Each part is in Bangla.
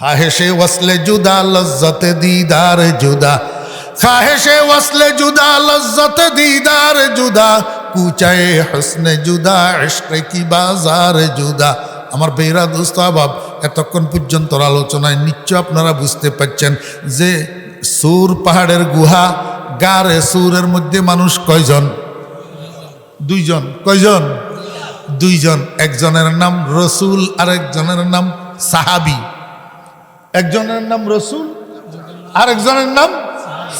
খাহেশে ওয়াসলে জুদা, লজ্জতে দিদার জুদা। খাহেশে ওয়াসলে জুদা, লজ্জতে দিদার জুদা। কুচায়ে হসনে জুদা ইশকে কি বাজার জুদা। আমার বেহরা দোস্ত আবাব, এতক্ষণ পর্যন্ত আলোচনায় নিশ্চয় আপনারা বুঝতে পারছেন যে সুর পাহাড়ের গুহা, গারে সুরের মধ্যে মানুষ কয়জন? দুইজন। কয়জন? দুইজন। একজনের নাম রসুল আর একজনের নাম সাহাবি। একজনের নাম রসুল আর একজনের নাম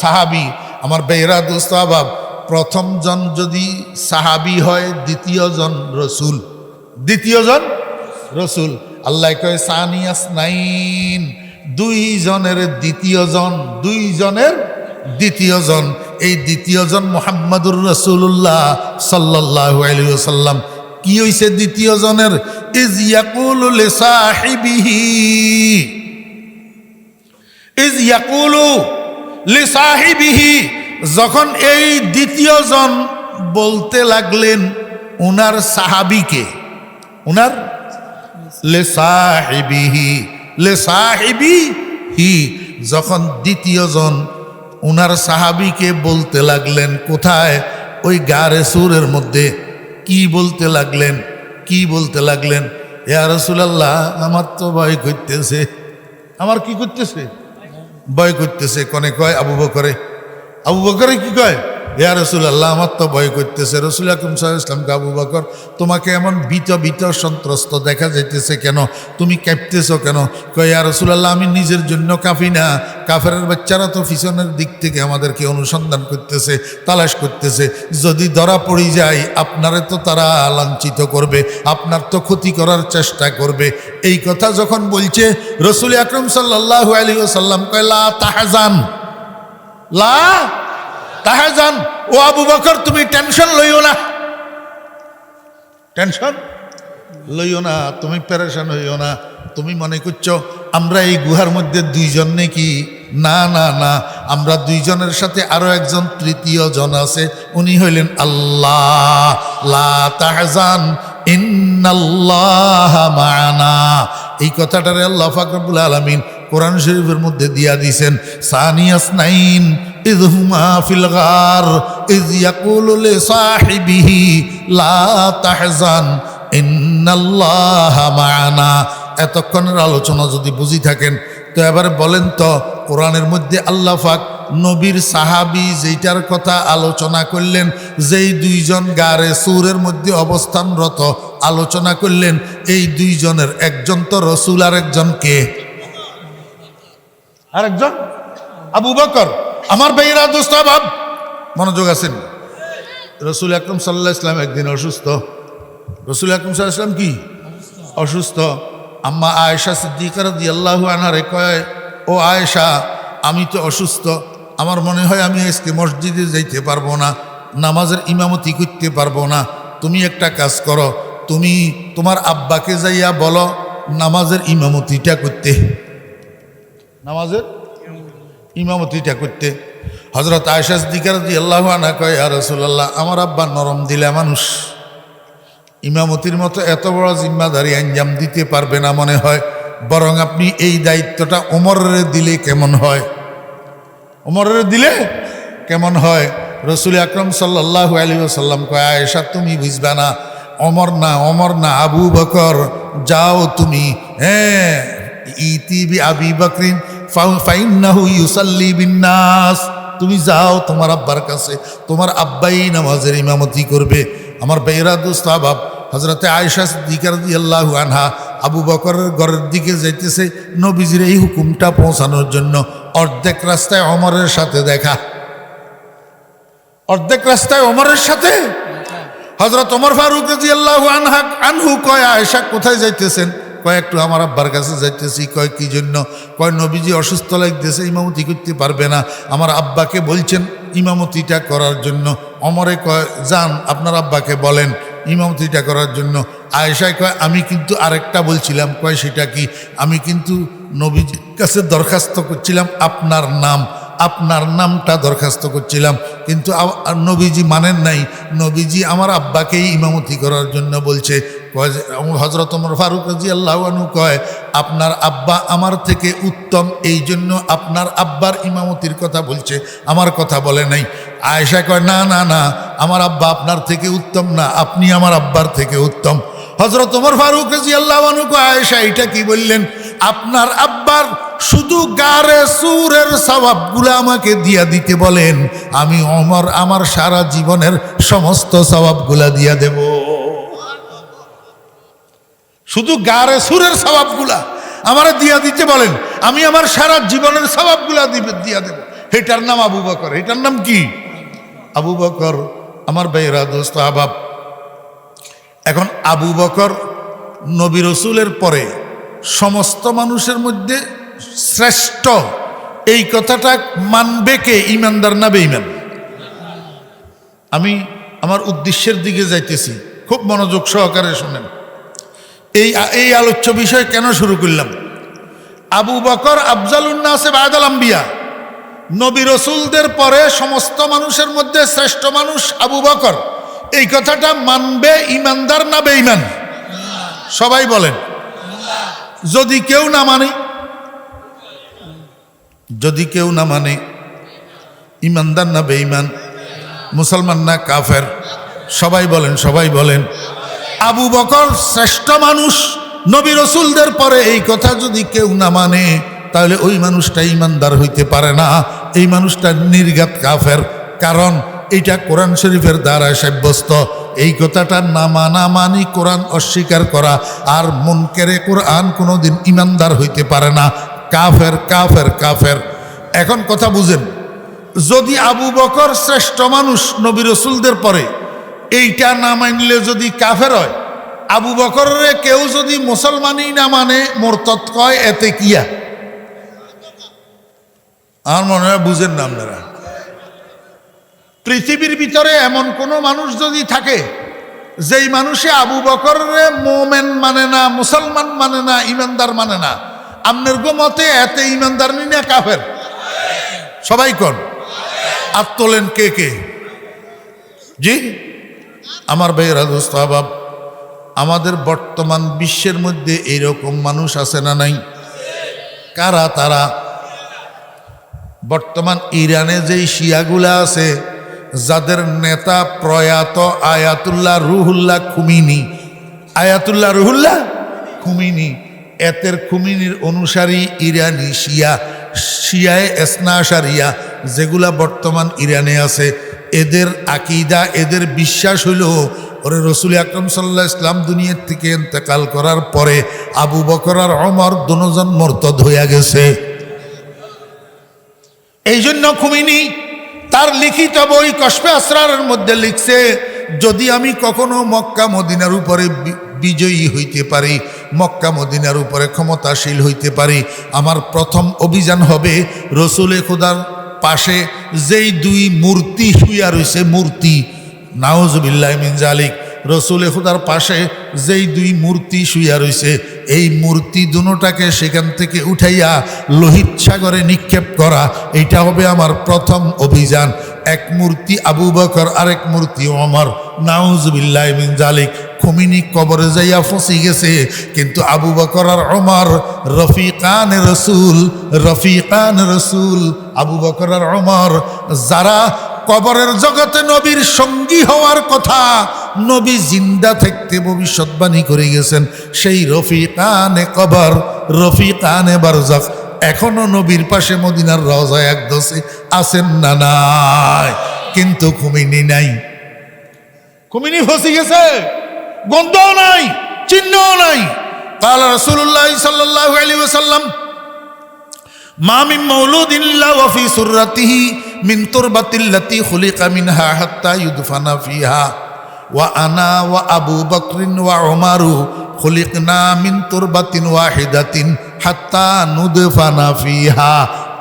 সাহাবি। আমার বেহরা দোস্ত আবাব, প্রথম জন যদি সাহাবি হয়, দ্বিতীয় জন রসুল। দ্বিতীয় জন রসুল। আল্লাহ কয় সানিয়াস নাইন দুইজনের দ্বিতীয় জন দুইজনের দ্বিতীয় জন। এই দ্বিতীয় জন মোহাম্মদুর রসুল্লাহ সাল্লাহ আলিয়াল্লাম কি হইছে দ্বিতীয় জনের? ইজ ইয়াকুল সাহিবিহি। ইজ ইয়াকুলু লিসাহিবিহি। যখন এই দ্বিতীয় জন বলতে লাগলেন উনার সাহাবিকে, উনার লেসাহিবিহি লেসাহিবিহি। যখন দ্বিতীয় জন উনার সাহাবিকে বলতে লাগলেন, কোথায়? ওই গারে সুরের মধ্যে। কি বলতে লাগলেন? কি বলতে লাগলেন? ইয়া রসুলাল্লাহ, আমার তো ভয় করতেছে। আমার কি করতেছে? ভয় করতেছে কনে কয় আবু বকরে। আবু বকরে কি কয়? ইয়া রসুল্লাহ আমার তো ভয় করতেছে। রসুল আকরম সাহা ইসলামকে আবু বকর, তোমাকে এমন ভীত ভীত সন্ত্রস্ত দেখা যাইতেছে কেন? তুমি কাঁপতেছ কেন? ইয়া রসুল্লাহ আমি নিজের জন্য কাঁপি না। কাফের বাচ্চারা তো পিছনের দিক থেকে আমাদেরকে অনুসন্ধান করতেছে, তালাশ করতেছে। যদি ধরা পড়ে যায়, আপনারে তো তারা লাঞ্ছিত করবে, আপনার তো ক্ষতি করার চেষ্টা করবে। এই কথা যখন বলছে, রসুল আকরম সাল্লাহ আলী সাল্লাম কয়, লা তাহাজান। লা তাহাজান ও আবু বকর, তুমি টেনশন লইও না। টেনশন? লইও না, তুমি প্যারেশান হইও না। তুমি মনে করছ, আমরা এই গুহার মধ্যে দুইজন নাকি? না না না, আমরা দুইজনের সাথে আরও একজন তৃতীয় জন আছে, উনি হইলেন আল্লাহ। লা তাহজান, ইন্নাল্লাহ মানা। এই কথাটারে আল্লাহ ফাকরুল আলমিন কোরআন শরীফের মধ্যে দিয়া দিছেন, সানিয়াস নাইন ইজহুমা ফিল গার এতক্ষণের আলোচনা যদি বুঝি থাকেন, তো এবার বলেন তো, কোরআনের মধ্যে আল্লাহ ফাক নবীর সাহাবি যেইটার কথা আলোচনা করলেন, যেই দুইজন গারে সুরের মধ্যে অবস্থানরত আলোচনা করলেন, এই দুইজনের একজন তো রসুল আর একজন কে? আরেকজন? আবু বকর। আমার ভাইয়েরা ভাব মনোযোগ আছেন রসুল আকরম সাল্লাহ ইসলাম একদিন অসুস্থ। রসুল আকরম সাল্লাহ ইসলাম কি? অসুস্থ। আম্মা আয়েশা সিদ্দিকার দি আল্লাহ আনারে কয়, ও আয়েশা, আমি তো অসুস্থ। আমার মনে হয় আমি আজকে মসজিদে যাইতে পারব না, নামাজের ইমামতি করতে পারব না। তুমি একটা কাজ করো, তুমি তোমার আব্বাকে যাইয়া বলো, নামাজের ইমামতিটা করতে। নামাজের? ইমামতিটা করতে। হজরত আয়সাস দিকার দি আল্লাহ আনা কয় আর রসুল্লাহ আমার আব্বা নরম দিলে মানুষ ইমামতির মতো এত বড় জিম্মাদারি আঞ্জাম দিতে পারবে না মনে হয়। বরং আপনি এই দায়িত্বটা ওমরের দিলে কেমন হয়? ওমরের দিলে কেমন হয়? রসুল আকরম সাল্লাহ আলী সাল্লাম কয়, আয়েশা, তুমি বুঝবে না অমর না অমর না, আবু বকর, যাও তুমি হ্যাঁ ইতিবি আবি বকরিন তুমি যাও তোমার আব্বার কাছে। তোমার আব্বাই নামাজের ইমামতি করবে। আমার বেহরা দোস্ত আবাব হজরতে আয়সা দিকার আল্লাহ আনহা আবু বকরের ঘরের দিকে যাইতেছে নবীজির এই হুকুমটা পৌঁছানোর জন্য। অর্ধেক রাস্তায় অমরের সাথে দেখা। অর্ধেক রাস্তায় অমরের সাথে? হজরত অমর ফারুক রাজি আল্লাহ আনহা আনহু কয় আয়সা কোথায় যাইতেছেন? কয় একটু আমার আব্বার কাছে যাইতেছি, কয় কি জন্য? কয়, নবীজি অসুস্থ লাগতেছে, ইমামতি করতে পারবে না। আমার আব্বাকে বলছেন, ইমামতিটা করার জন্য। অমরে কয়, যান, আপনার আব্বাকে বলেন, ইমামতিটা করার জন্য। আয়েশায় কয়, আমি কিন্তু আরেকটা বলছিলাম। কয়, সেটা কি? আমি কিন্তু নবীজির কাছে দরখাস্ত করছিলাম আপনার নাম। আপনার নামটা দরখাস্ত করছিলাম। কিন্তু নবীজি মানেন নাই। নবীজি আমার আব্বাকেই ইমামতি করার জন্য বলছে। কয় হজরত ওমর ফারুক রাজি আল্লাহ আনু কয়, আপনার আব্বা আমার থেকে উত্তম এই জন্য আপনার আব্বার ইমামতির কথা বলছে, আমার কথা বলে নাই। আয়েশা কয়, না না না, আমার আব্বা আপনার থেকে উত্তম না, আপনি আমার আব্বার থেকে উত্তম। হজরত ওমর ফারুক রাজি আল্লাহ আনু কয়, আয়েশা এটা কি বললেন? আপনার আব্বার শুধু গারে সুরের স্বভাবগুলো আমাকে দিয়া দিতে বলেন, আমি অমর আমার সারা জীবনের সমস্ত স্বভাবগুলা দিয়া দেব। শুধু গারে সুরের স্বভাবগুলা আমার দিয়া দিতে বলেন, আমি আমার সারা জীবনের স্বভাবগুলা দিয়া দেব। এটার নাম আবু বকর। এটার নাম কি? আবু বকর, আমার বেহরা দোস্ত আবাব। এখন আবু বকর নবী রসুলের পরে সমস্ত মানুষের মধ্যে শ্রেষ্ঠ। এই কথাটা মানবে কে? ইমানদার না বেঈমান? আমি আমার উদ্দেশ্যের দিকে যাইতেছি। খুব মনোযোগ সহকারে শোনেন। এই এই আলোচ্য বিষয় কেন শুরু করলাম? আবু বকর আফজালুন্নাসে বায়দাল আম্বিয়া। নবী রসুলদের পরে সমস্ত মানুষের মধ্যে শ্রেষ্ঠ মানুষ আবু বকর। এই কথাটা মানবে ইমানদার না বেঈমান? সবাই বলেন। যদি কেউ না মানে যদি কেউ না মানে ইমানদার না বেঈমান, মুসলমান না কাফের, সবাই বলেন সবাই বলেন। আবু বকর শ্রেষ্ঠ মানুষ, নবী রসুলদের পরে এই কথা যদি কেউ না মানে তাহলে ওই মানুষটা ইমানদার হইতে পারে না। এই মানুষটা নির্গাত কাফের, কারণ এটা কোরআন শরীফের দ্বারা সাব্যস্ত। এই কথাটা না মানা মানি কোরআন অস্বীকার করা, আর মনকেরে কোরআন কোনোদিন ইমানদার হইতে পারে না। কাফের কাফের কাফের। এখন কথা বুঝেন, যদি আবু বকর শ্রেষ্ঠ মানুষ নবী রসুলদের পরে এইটা না মানলে যদি কাফের হয়, আবু বকরের কেউ যদি মুসলমানই না মানে মোরতৎ কয়, এতে কিয়া আমার মনে হয় বুঝেন না আপনারা। পৃথিবীর ভিতরে এমন কোনো মানুষ যদি থাকে, যেই মানুষে আবু বকরের মোমেন মানে না, মুসলমান মানে না, ইমানদার মানে না, আপনার গো মতে এতে ইমানদার নি না কাফের? সবাই কন? আর তোলেন কে কে? জি? আমার ভাইয়েরা, দোস্ত, আবাব, আমাদের বর্তমান বিশ্বের মধ্যে এইরকম মানুষ আছে না নাই? কারা তারা? বর্তমান ইরানে যেই শিয়াগুলা আছে, যাদের নেতা প্রয়াত Ayatollah Ruhollah Khomeini. Ayatollah Ruhollah Khomeini. এতের খুমিনির অনুসারী ইরানি শিয়া, শিয়ায় এসনাশারিয়া যেগুলা বর্তমান ইরানে আছে। এদের আকিদা, এদের বিশ্বাস হইল ওরে রসুল আকরম সাল্লাহ ইসলাম দুনিয়ার থেকে ইন্তেকাল করার পরে আবু বকর আর অমর দুজন মর্তদ হইয়া গেছে। এই জন্য খুমিনি তার লিখিত বই কসবে আসরারের মধ্যে লিখছে, যদি আমি কখনো মক্কা, মদিনার উপরে বিজয়ী হইতে পারি, মক্কা, মদিনার উপরে ক্ষমতাশীল হইতে পারি, আমার প্রথম অভিযান হবে রসুলে খোদার পাশে যেই দুই মূর্তি শুইয়া রয়েছে মূর্তি নাওজবিল্লাহ মিন জালিক রসুলে খুদার পাশে যেই দুই মূর্তি শুইয়া রয়েছে এই মূর্তি দুটাকে সেখান থেকে উঠাইয়া লোহিত সাগরে নিক্ষেপ করা, এইটা হবে আমার প্রথম অভিযান। এক মূর্তি আবু বকর, আরেক মূর্তি অমর নাউজবিল্লাহ মিন জালিক খুমিনি কবরে যাইয়া ফসি গেছে। কিন্তু আবু বকর আর অমর রফিকান রসুল রফিকান রসুল, আবু বকর আর অমর যারা কবরের জগতে নবীর সঙ্গী হওয়ার কথা, নবী জিন্দা থাকতে ভবিষ্যৎবাণী করে গেছেন, সেই রফিকানে কবর, রফিকানে বারজাক এখনও নবীর পাশে মদিনার রজা এক দশে আছেন না নাই। কিন্তু খুমিনি নাই। খুমিনি ফসি গেছে? গন্ধও নাই, চিহ্নও নাই। রসুল্লাহ সাল্লাহ আলী ওসাল্লাম মা মিন মাউলুদিন ইল্লা ওয়া ফি সুররাতিহি মিন তুরবাতিল্লাতি খুলিকা মিনহা হাত্তা ইউদফানা ফিহা। ওয়া আনা ওয়া আবু বকরিন ওয়া উমারু খুলিকনা মিন তুরবাতিন ওয়াহিদাতিন হাত্তা নুদফানা ফিহা।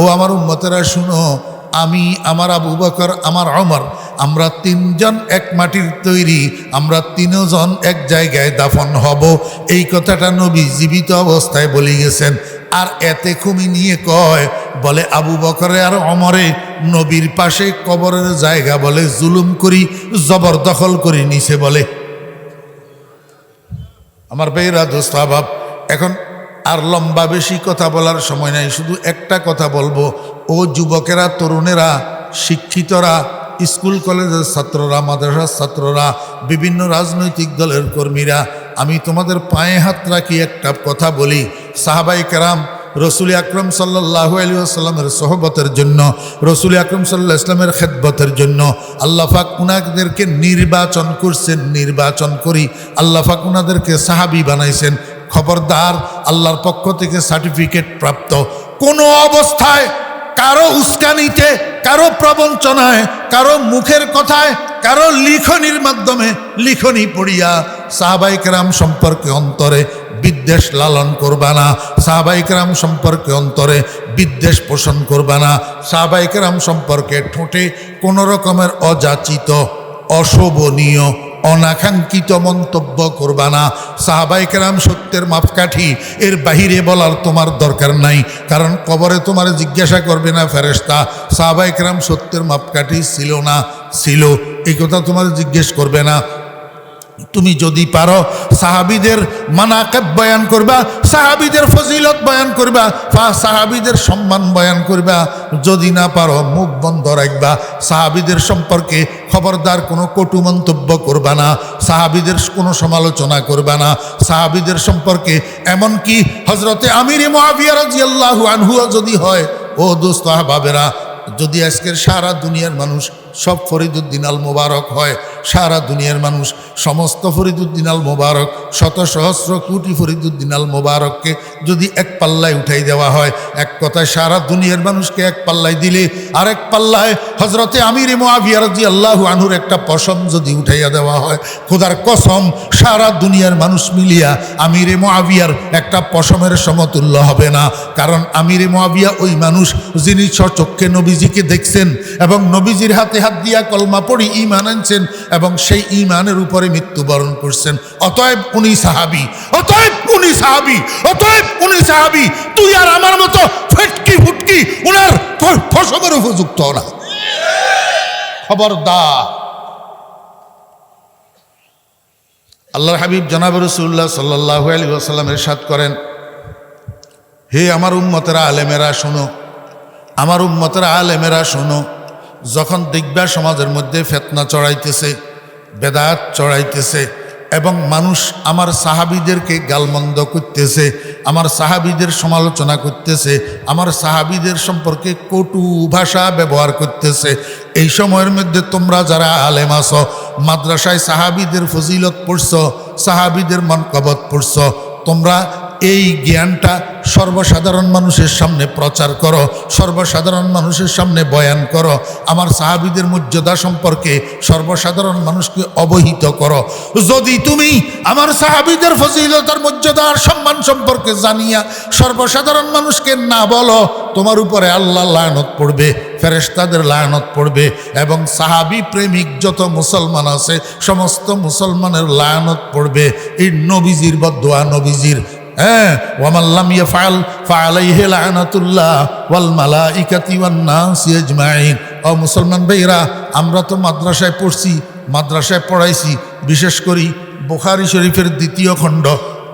ও আমার উম্মতেরা, শুনো, আমি, আমার আবু বকর, আমার অমর আমরা তিনজন এক মাটির তৈরি, আমরা তিনজন এক জায়গায় দাফন হব। এই কথাটা নবী জীবিত অবস্থায় বলে গেছেন। আর এতে খুমি নিয়ে কয়, বলে আবু বকরে আর অমরে নবীর পাশে কবরের জায়গা বলে জুলুম করি, জবরদখল করি নিছে বলে। আমার বেয়েরা দোস্ত, আবাব, এখন আর লম্বা বেশি কথা বলার সময় নাই, শুধু একটা কথা বলব। ও যুবকেরা, তরুণেরা, শিক্ষিতরা স্কুল কলেজের ছাত্ররা, মাদ্রাসার ছাত্ররা, বিভিন্ন রাজনৈতিক দলের কর্মীরা, আমি তোমাদের পায়ে হাত রাখি একটা কথা বলি। সাহাবাই কেরাম রসুল আকরম সাল্লাহ আলী আসাল্লামের সহবতের জন্য, রসুল আকরম সাল্লাহ ইসলামের খেদবতের জন্য আল্লাহাক উনাদেরকে নির্বাচন করছেন, নির্বাচন করি। আল্লাহাক উনাদেরকে সাহাবি বানাইছেন। খবরদার আল্লাহর পক্ষ থেকে সার্টিফিকেট প্রাপ্ত। কোনো অবস্থায় কারও উস্কানিতে, কারও প্রবঞ্চনায়, কারও মুখের কথায়, কারও লিখনির মাধ্যমে লিখনি পড়িয়া সাহাবাইকেরাম সম্পর্কে অন্তরে বিদ্বেষ লালন করবা না। সাহাবাইকেরাম সম্পর্কে অন্তরে বিদ্বেষ পোষণ করবা না। সাহাবাইকেরাম সম্পর্কে ঠোঁটে কোনো রকমের অযাচিত, অশোভনীয় অনাকাঙ্ক্ষিত মন্তব্য করবা না। সাহাবাইকেরাম সত্যের মাপকাঠি, এর বাহিরে বলার তোমার দরকার নাই। কারণ কবরে তোমার জিজ্ঞাসা করবে না ফেরেস্তা সাহাবাইকেরাম সত্যের মাপকাঠি ছিল না? ছিল। এই কথা তোমার জিজ্ঞেস করবে না। তুমি যদি পারো, সাহাবিদের মানাকাব বয়ান করবা, সাহাবিদের ফজিলত বয়ান করবা, বা সাহাবিদের সম্মান বয়ান করবা। যদি না পারো, মুখ বন্ধ রাখবা। সাহাবিদের সম্পর্কে খবরদার কোনো কটু মন্তব্য করবা না। সাহাবিদের কোনো সমালোচনা করবা না। সাহাবিদের সম্পর্কে এমনকি হজরতে আমির আনহুয়া যদি হয়, ও দোস্ত আহবাবেরা, যদি আজকের সারা দুনিয়ার মানুষ সব ফরিদুদ্দিন আল মোবারক হয় সারা দুনিয়ার মানুষ সমস্ত ফরিদুদ্দিন আল মোবারক, শত সহস্র কোটি ফরিদুদ্দিন আল মোবারককে যদি এক পাল্লায় উঠাই দেওয়া হয়, এক কথায় সারা দুনিয়ার মানুষকে এক পাল্লায় দিলে, আর এক পাল্লায় হজরতে আমির মোয়াবিয়ারজি আল্লাহ আনহুর একটা পশম যদি উঠাইয়া দেওয়া হয়, খোদার কসম, সারা দুনিয়ার মানুষ মিলিয়া আমিরে মোয়াবিয়ার একটা পশমের সমতুল্য হবে না। কারণ আমিরে মোয়াবিয়া ওই মানুষ যিনি সচক্ষে নবীজিকে দেখছেন এবং নবীজির হাতে হাত দিয়া কলমা পড়ি ইমান আনছেন এবং সেই ইমানের উপরে মৃত্যুবরণ করছেন। অতএব উনি সাহাবি, অতএব উনি সাহাবি, অতএব উনি সাহাবি, তুই আর আমার মতো ফেটকি ফুটকি উনার ফসমের উপযুক্ত না। খবরদার। আল্লাহ হাবিব জনাব রসুল্লাহ সাল্লাহ আলী আসাল্লাম এরশাদ করেন, হে আমার উম্মতেরা আলেমেরা, শোনো, আমার উম্মতেরা আলেমেরা, শোনো যখন দেখবা সমাজের মধ্যে ফেতনা চড়াইতেছে, বেদাত চড়াইতেছে এবং মানুষ আমার সাহাবিদেরকে গালমন্দ করতেছে, আমার সাহাবিদের সমালোচনা করতেছে, আমার সাহাবিদের সম্পর্কে কটু ভাষা ব্যবহার করতেছে, এই সময়ের মধ্যে তোমরা যারা আলেম আস মাদ্রাসায় সাহাবিদের ফজিলত পড়ছ, সাহাবিদের মনকবত পড়ছ, তোমরা এই জ্ঞানটা সর্বসাধারণ মানুষের সামনে প্রচার করো, সর্বসাধারণ মানুষের সামনে বয়ান করো, আমার সাহাবিদের মর্যাদা সম্পর্কে সর্বসাধারণ মানুষকে অবহিত করো। যদি তুমি আমার সাহাবিদের ফজিলতার মর্যাদা আর সম্মান সম্পর্কে জানিয়া সর্বসাধারণ মানুষকে না বলো, তোমার উপরে আল্লাহ লায়নত পড়বে ফেরেস্তাদের লায়নত পড়বে, এবং সাহাবি প্রেমিক যত মুসলমান আছে, সমস্ত মুসলমানের লায়নত পড়বে। এই নবীজির বদোয়া নবীজির হ্যাঁ ওয়ামাল্লাম ইয়াফআল ফাআলাইহি লানাতুল্লাহ ওয়াল মালাইকাতি ওয়ান নাস আজমাইন। ও মুসলমান ভাইরা আমরা তো মাদ্রাসায় পড়ছি, মাদ্রাসায় পড়াইছি, বিশেষ করি বোখারি শরীফের দ্বিতীয় খণ্ড।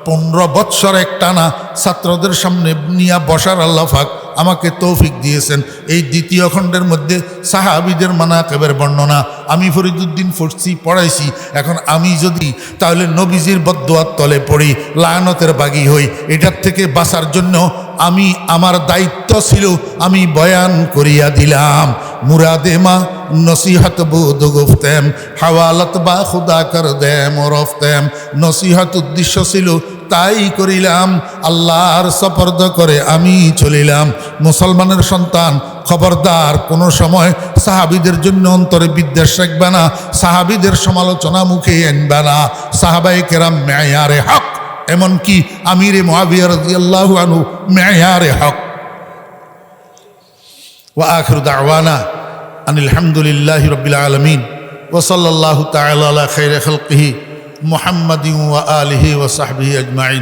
পনেরো বৎসর এক টানা ছাত্রদের সামনে নিয়ে বসার আল্লাহাক আমাকে তৌফিক দিয়েছেন। এই দ্বিতীয় খণ্ডের মধ্যে সাহাবিদের মানাকেবের বর্ণনা। আমি ফরিদুদ্দিন ফরসি পড়াইছি। এখন আমি যদি তাহলে নবীজির বদোয়ার তলে পড়ি, লায়নতের বাগি হই। এটার থেকে বাঁচার জন্য আমি, আমার দায়িত্ব ছিল, আমি বয়ান করিয়া দিলাম। মুরাদে মা নসিহত বুধ গুফতেম হাওয়ালত বা খুদা কর দেম রফতেম নসিহত উদ্দেশ্য ছিল তাই করিলাম আল্লাহর সপর্দ করে আমি চলিলাম মুসলমানের সন্তান খবরদার কোনো সময় সাহাবিদের জন্য অন্তরে বিদ্বেষ রাখবে না সাহাবিদের সমালোচনা মুখে আনবে না সাহাবাই কেরাম মেয়ারে হক এমনকি আমিরে মহাবিয়া রাজিয়াল্লাহু আনহু মেয়ারে হক وآخر دعوانا أن الحمد لله رب العالمين وصلى الله تعالى على خير خلقه محمد وآله وصحبه أجمعين.